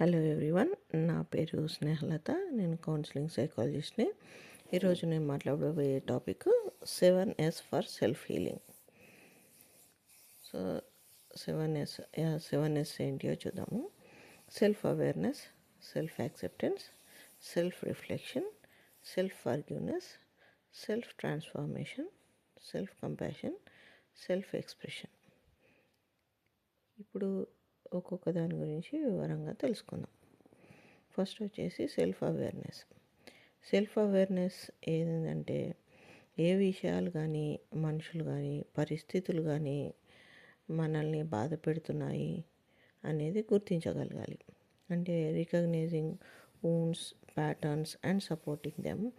Hello everyone నా పేరు స్నేహలత నేను కౌన్సిలింగ్ సైకాలజిస్ట్ని. ఈరోజు నేను మాట్లాడబోయే topic seven S for self healing. So seven S seven S ఏంటియో చూద్దాము. Self awareness self acceptance self reflection self forgiveness self transformation self compassion self expression. ఇప్పుడు ఒక్కొక్క దాని గురించి వివరంగా తెలుసుకుందాం. ఫస్ట్ వచ్చేసి సెల్ఫ్ అవేర్నెస్. సెల్ఫ్ అవేర్నెస్ ఏంటంటే ఏ విషయాలు కానీ మనుషులు కానీ పరిస్థితులు కానీ మనల్ని బాధ పెడుతున్నాయి అనేది గుర్తించగలగాలి. అంటే recognizing one's patterns and supporting them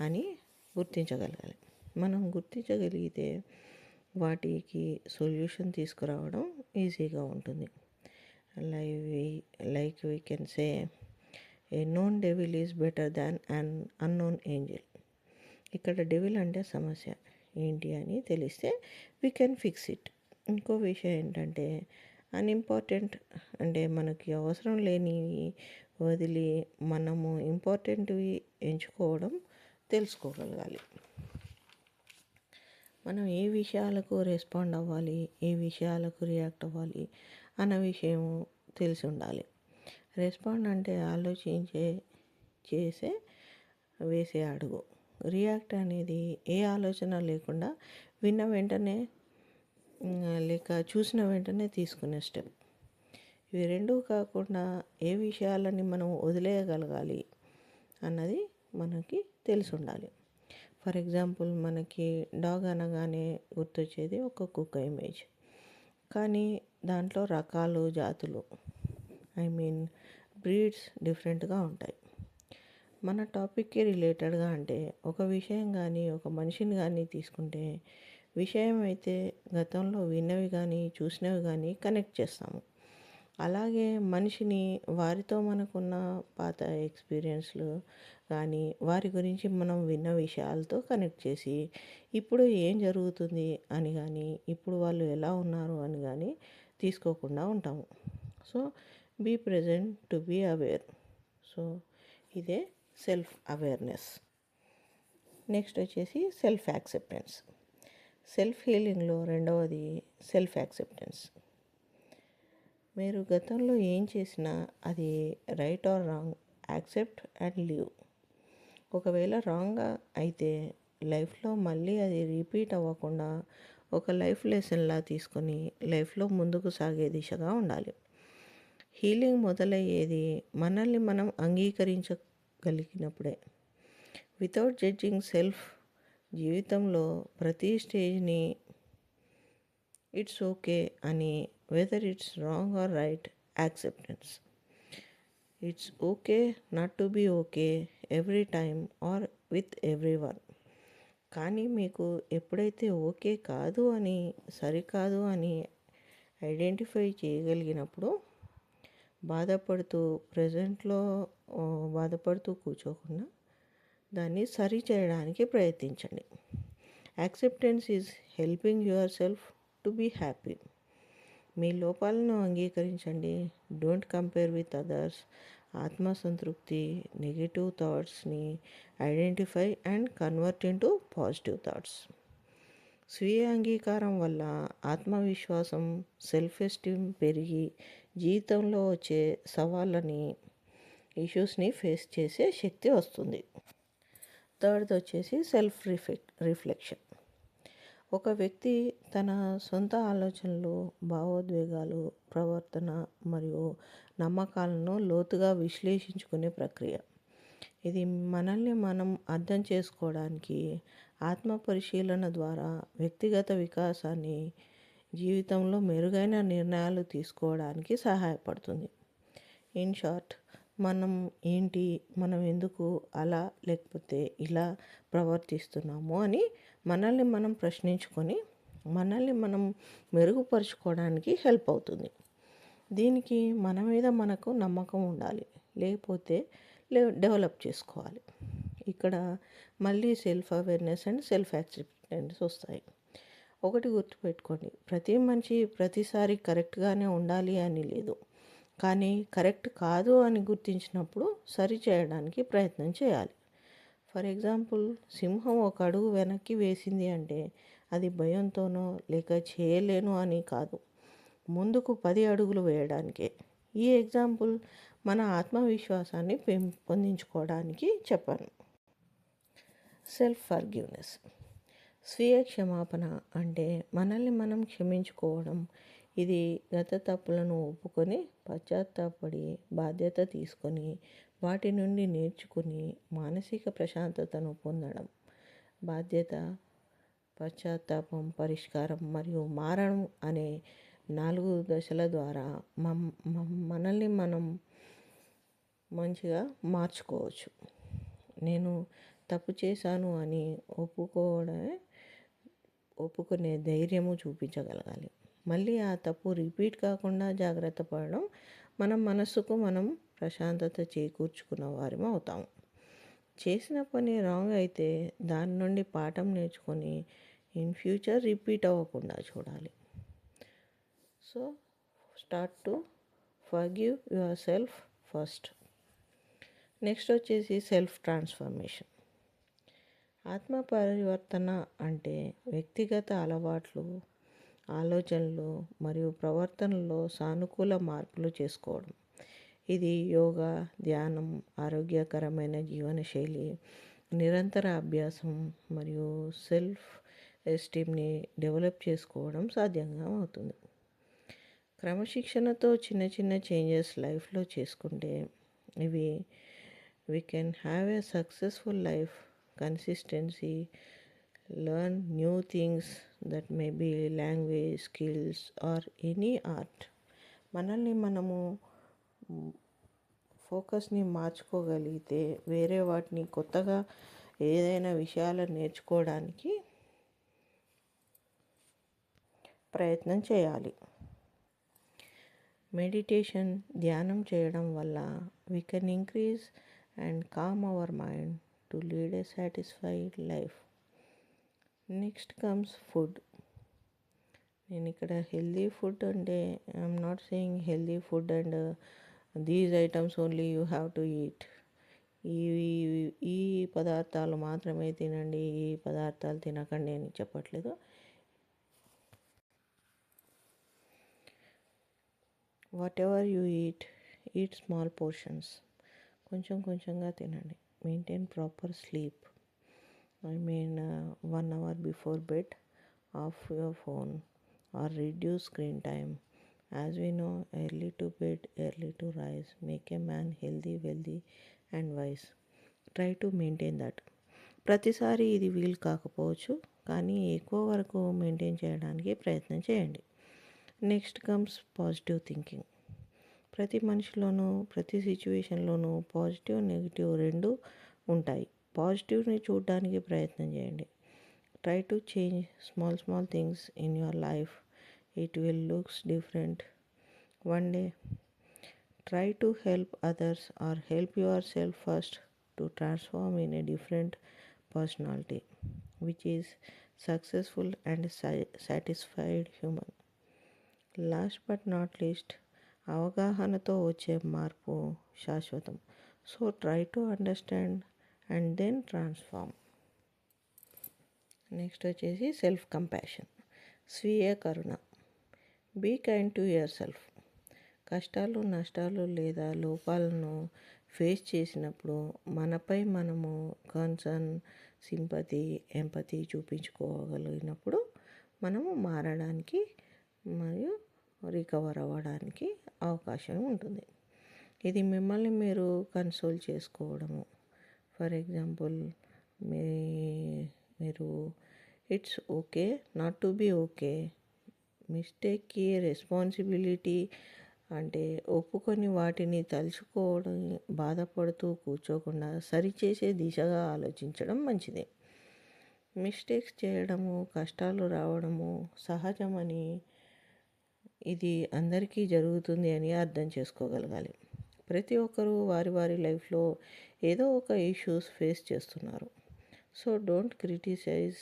అని గుర్తించగలగాలి. మనం గుర్తించగలిగితే వాటికి సొల్యూషన్ తీసుకురావడం ఈజీగా ఉంటుంది. Like like we can say a known devil is better than an unknown angel ఇక్కడ డెవిల్ అంటే సమస్య ఏంటి అని తెలిస్తే వీ కెన్ ఫిక్స్ ఇట్ ఇంకో విషయం ఏంటంటే అన్ఇంపార్టెంట్ అంటే మనకి అవసరం లేనివి వదిలి మనము ఇంపార్టెంట్వి ఎంచుకోవడం తెలుసుకోగలగాలి. మనం ఏ విషయాలకు రెస్పాండ్ అవ్వాలి ఏ విషయాలకు రియాక్ట్ అవ్వాలి అన్న విషయం తెలిసి ఉండాలి. రెస్పాండ్ అంటే ఆలోచించే చేసే వేసే అడుగు. రియాక్ట్ అనేది ఏ ఆలోచన లేకుండా విన్న వెంటనే లేక చూసిన వెంటనే తీసుకునే స్టెప్. ఇవి రెండూ కాకుండా ఏ విషయాలని మనం వదిలేయగలగాలి అన్నది మనకి తెలిసి ఉండాలి. ఫర్ ఎగ్జాంపుల్ మనకి డాగ్ అనగానే గుర్తొచ్చేది ఒక కుక్క ఇమేజ్. కానీ దాంట్లో రకాలు జాతులు ఐ మీన్ బ్రీడ్స్ డిఫరెంట్గా ఉంటాయి. మన టాపిక్కి రిలేటెడ్గా అంటే ఒక విషయం కానీ ఒక మనిషిని కానీ తీసుకుంటే విషయం అయితే గతంలో విన్నవి కానీ చూసినవి కానీ కనెక్ట్ చేస్తాము. అలాగే మనిషిని వారితో మనకున్న పాత ఎక్స్పీరియన్స్లు కానీ వారి గురించి మనం విన్న విషయాలతో కనెక్ట్ చేసి ఇప్పుడు ఏం జరుగుతుంది అని కానీ ఇప్పుడు వాళ్ళు ఎలా ఉన్నారు అని కానీ తీసుకోకుండా ఉంటాము. So be present to be aware. So ఇదే సెల్ఫ్ అవేర్నెస్ నెక్స్ట్ వచ్చేసి సెల్ఫ్ యాక్సెప్టెన్స్ సెల్ఫ్ హీలింగ్లో రెండవది సెల్ఫ్ యాక్సెప్టెన్స్ మీరు గతంలో ఏం చేసినా అది right or wrong accept and leave. ఒకవేళ రాంగ్ అయితే లైఫ్లో మళ్ళీ అది రిపీట్ అవ్వకుండా ఒక లైఫ్ లెసన్లా తీసుకొని లైఫ్లో ముందుకు సాగే దిశగా ఉండాలి. హీలింగ్ మొదలయ్యేది మనల్ని మనం అంగీకరించగలిగినప్పుడే. వితౌట్ జడ్జింగ్ సెల్ఫ్ జీవితంలో ప్రతి స్టేజ్ని ఇట్స్ ఓకే అని whether it's wrong or right acceptance it's okay not to be okay every time or with everyone కానీ మీకు ఎప్పుడైతే ఓకే కాదు అని సరికాదు అని ఐడెంటిఫై చేయగలిగినప్పుడు బాధపడుతూ ప్రజెంట్లో బాధపడుతూ కూర్చోకుండా దాన్ని సరి చేయడానికి ప్రయత్నించండి. Acceptance is helping your self to be happy మీ లోపాలను అంగీకరించండి. Don't compare with others. ఆత్మసంతృప్తి negative థాట్స్ని identify and convert into positive thoughts. స్వీయ అంగీకారం వల్ల ఆత్మవిశ్వాసం సెల్ఫ్ ఎస్టీమ్ పెరిగి జీవితంలో వచ్చే సవాళ్ళని ఇష్యూస్ని ఫేస్ చేసే శక్తి వస్తుంది. థర్డ్ వచ్చేసి సెల్ఫ్ రిఫెక్ రిఫ్లెక్షన్. ఒక వ్యక్తి తన సొంత ఆలోచనలు భావోద్వేగాలు ప్రవర్తన మరియు నమ్మకాలను లోతుగా విశ్లేషించుకునే ప్రక్రియ. ఇది మనల్ని మనం అర్థం చేసుకోవడానికి ఆత్మ పరిశీలన ద్వారా వ్యక్తిగత వికాసాన్ని జీవితంలో మెరుగైన నిర్ణయాలు తీసుకోవడానికి సహాయపడుతుంది. ఇన్ షార్ట్ మనం ఏంటి మనం ఎందుకు అలా లేకపోతే ఇలా ప్రవర్తిస్తున్నాము అని మనల్ని మనం ప్రశ్నించుకొని మనల్ని మనం మెరుగుపరుచుకోవడానికి హెల్ప్ అవుతుంది. దీనికి మన మీద మనకు నమ్మకం ఉండాలి. లేకపోతే డెవలప్ చేసుకోవాలి. ఇక్కడ మళ్ళీ self awareness and self acceptance వస్తాయి. ఒకటి గుర్తుపెట్టుకోండి. ప్రతి మనిషి ప్రతిసారి కరెక్ట్గానే ఉండాలి అని లేదు. కానీ కరెక్ట్ కాదు అని గుర్తించినప్పుడు సరి చేయడానికి ప్రయత్నం చేయాలి. ఫర్ ఎగ్జాంపుల్ సింహం ఒక అడుగు వెనక్కి వేసింది అంటే అది భయంతోనో లేక చేయలేను అని కాదు. ముందుకు పది అడుగులు వేయడానికే. ఈ ఎగ్జాంపుల్ మన ఆత్మవిశ్వాసాన్ని పెంపొందించుకోవడానికి చెప్పాను. సెల్ఫ్ ఫర్గివ్నెస్ స్వీయ క్షమాపణ అంటే మనల్ని మనం క్షమించుకోవడం ఇది గత తప్పులను ఒప్పుకొని పశ్చాత్తాపడి బాధ్యత తీసుకొని వాటి నుండి నేర్చుకుని మానసిక ప్రశాంతతను పొందడం. బాధ్యత పశ్చాత్తాపం పరిష్కారం మరియు మారడం అనే నాలుగు దశల ద్వారా మనల్ని మనం మంచిగా మార్చుకోవచ్చు. నేను తప్పు చేశాను అని ఒప్పుకోవడమే ఒప్పుకునే ధైర్యము చూపించగలగాలి. మళ్ళీ ఆ తప్పు రిపీట్ కాకుండా జాగ్రత్త పడడం మనం మనస్సుకు మనం ప్రశాంతత చేకూర్చుకున్న వారం అవుతాము చేసిన పని రాంగ్ అయితే దాని నుండి పాఠం నేర్చుకొని ఇన్ ఫ్యూచర్ రిపీట్ అవ్వకుండా చూడాలి. So start to forgive your self first. Next వచ్చేసి సెల్ఫ్ ట్రాన్స్ఫర్మేషన్. ఆత్మ పరివర్తన అంటే వ్యక్తిగత అలవాట్లు ఆలోచనలు మరియు ప్రవర్తనలో సానుకూల మార్పులు చేసుకోవడం. ఇది యోగా ధ్యానం ఆరోగ్యకరమైన జీవనశైలి నిరంతర అభ్యాసం మరియు సెల్ఫ్ ఎస్టీమ్ని డెవలప్ చేసుకోవడం సాధ్యంగా అవుతుంది. క్రమశిక్షణతో చిన్న చిన్న చేంజెస్ లైఫ్లో చేసుకుంటే ఇవి we can have a successful life consistency learn new things that may be language skills or any art మనల్ని మనము ఫోకస్ని మార్చుకోగలిగితే వేరే వాటిని కొత్తగా ఏదైనా విషయాలను నేర్చుకోవడానికి ప్రయత్నం చేయాలి. మెడిటేషన్ ధ్యానం చేయడం వల్ల we can increase and calm our mind to lead a satisfied life next comes food నేను ఇక్కడ హెల్దీ ఫుడ్ అంటే I'm not saying healthy food and these items only you have to eat ఈ ఈ పదార్థాలు మాత్రమే తినండి ఈ పదార్థాలు తినకండి అని చెప్పట్లేదు. Whatever you eat eat small portions కొంచెం కొంచెంగా తినండి. Maintain proper sleep I mean one hour before bed off your phone or reduce screen time as we know early to bed early to rise make a man healthy wealthy and wise try to maintain that ప్రతిసారి ఇది వీలు కాకపోవచ్చు కానీ ఎక్కువ వరకు maintain చేయడానికి ప్రయత్నం చేయండి. నెక్స్ట్ కమ్స్ పాజిటివ్ థింకింగ్ ప్రతి మనిషిలోనూ ప్రతి సిచ్యువేషన్లోనూ పాజిటివ్ నెగిటివ్ రెండు ఉంటాయి. పాజిటివ్ని చూడడానికి ప్రయత్నం చేయండి try to change small small things in your life it will looks different one day try to help others or help yourself first to transform in a different personality which is successful and satisfied human last but not least అవగాహనతో వచ్చే మార్పు శాశ్వతం so try to understand and then transform next వచ్చేసి self compassion స్వీయ కరుణ. Be kind to your self కష్టాలు నష్టాలు లేదా లోపాలను ఫేస్ చేసినప్పుడు మనపై మనము కన్సర్న్ సింపతి ఎంపతి చూపించుకోగలిగినప్పుడు మనము మారడానికి మరియు రికవర్ అవ్వడానికి అవకాశం ఉంటుంది. ఇది మిమ్మల్ని మీరు కన్సోల్ చేసుకోవడము. ఫర్ ఎగ్జాంపుల్ మీ మీరు it's okay not to be okay. మిస్టేక్కి responsibility అంటే ఒప్పుకొని వాటిని తలుచుకోవడం బాధపడుతూ కూర్చోకుండా సరిచేసే దిశగా ఆలోచించడం మంచిది. మిస్టేక్స్ చేయడము కష్టాలు రావడము సహజమని ఇది అందరికీ జరుగుతుంది అని అర్థం చేసుకోగలగాలి. ప్రతి ఒక్కరూ వారి వారి లైఫ్లో ఏదో ఒక ఇష్యూస్ ఫేస్ చేస్తున్నారు. So don't criticize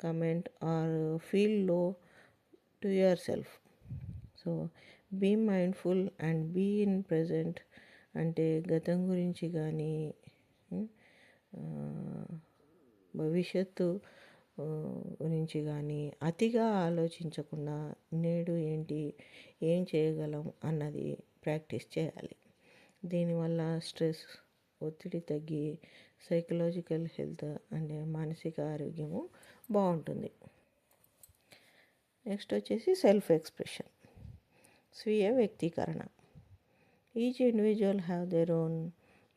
comment or feel low to your self. So be mindful and be in present అంటే గతం గురించి కానీ భవిష్యత్తు గురించి కానీ అతిగా ఆలోచించకుండా నేడు ఏంటి ఏం చేయగలం అన్నది ప్రాక్టీస్ చేయాలి. దీనివల్ల స్ట్రెస్ ఒత్తిడి తగ్గి సైకలాజికల్ హెల్త్ అంటే మానసిక ఆరోగ్యము బాగుంటుంది. నెక్స్ట్ వచ్చేసి సెల్ఫ్ ఎక్స్ప్రెషన్ స్వీయ వ్యక్తీకరణ. Each individual have their own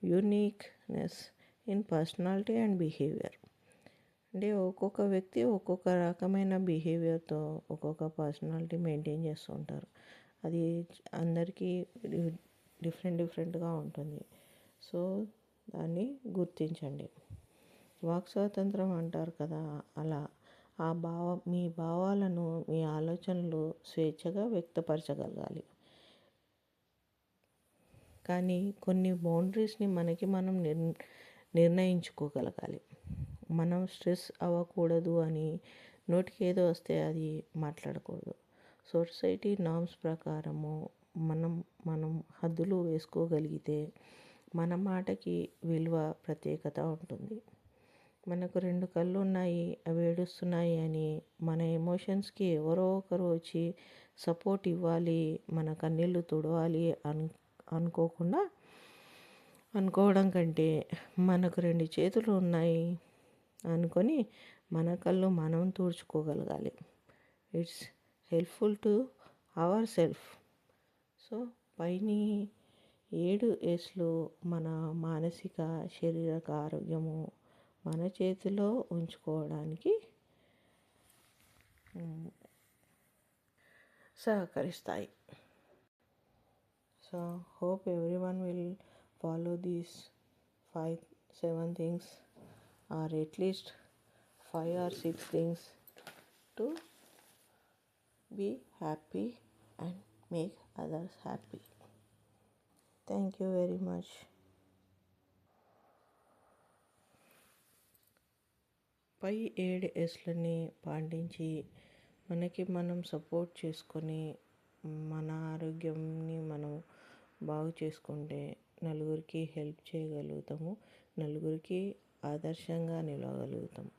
uniqueness in personality and behaviour అంటే ఒక్కొక్క వ్యక్తి ఒక్కొక్క రకమైన బిహేవియర్తో ఒక్కొక్క పర్సనాలిటీ మెయింటైన్ చేస్తూ ఉంటారు. అది అందరికీ డిఫరెంట్ డిఫరెంట్గా ఉంటుంది. సో దాన్ని గుర్తించండి. వాక్ స్వాతంత్రం అంటారు కదా అలా ఆ భావ మీ భావాలను మీ ఆలోచనలు స్వేచ్ఛగా వ్యక్తపరచగలగాలి. కానీ కొన్ని బౌండరీస్ని మనకి మనం నిర్ నిర్ణయించుకోగలగాలి. మనం స్ట్రెస్ అవ్వకూడదు అని నోటికి ఏదో వస్తే అది మాట్లాడకూడదు. సొసైటీ నామ్స్ ప్రకారము మనం మనం హద్దులు వేసుకోగలిగితే మన మాటకి విలువ ప్రత్యేకత ఉంటుంది. మనకు రెండు కళ్ళు ఉన్నాయి అవి ఏడుస్తున్నాయి అని మన ఎమోషన్స్కి ఎవరో ఒకరు వచ్చి సపోర్ట్ ఇవ్వాలి మన కన్నీళ్ళు తుడవాలి అను అనుకోకుండా అనుకోవడం కంటే మనకు రెండు చేతులు ఉన్నాయి అనుకొని మన కళ్ళు మనం తుడుచుకోగలగాలి. It's helpful to our self. So పైని ఏడు ఎస్లు మన మానసిక శారీరక ఆరోగ్యము మన చేతిలో ఉంచుకోవడానికి సహకరిస్తాయి. So hope every one will follow these five seven things or at least five or six things to be happy and make others happy thank you very much పై ఏడు ఎస్లని పాటించి మనకి మనం సపోర్ట్ చేసుకొని మన ఆరోగ్యంని మనం బాగు చేసుకుంటే నలుగురికి హెల్ప్ చేయగలుగుతాము నలుగురికి ఆదర్శంగా నిలవగలుగుతాము.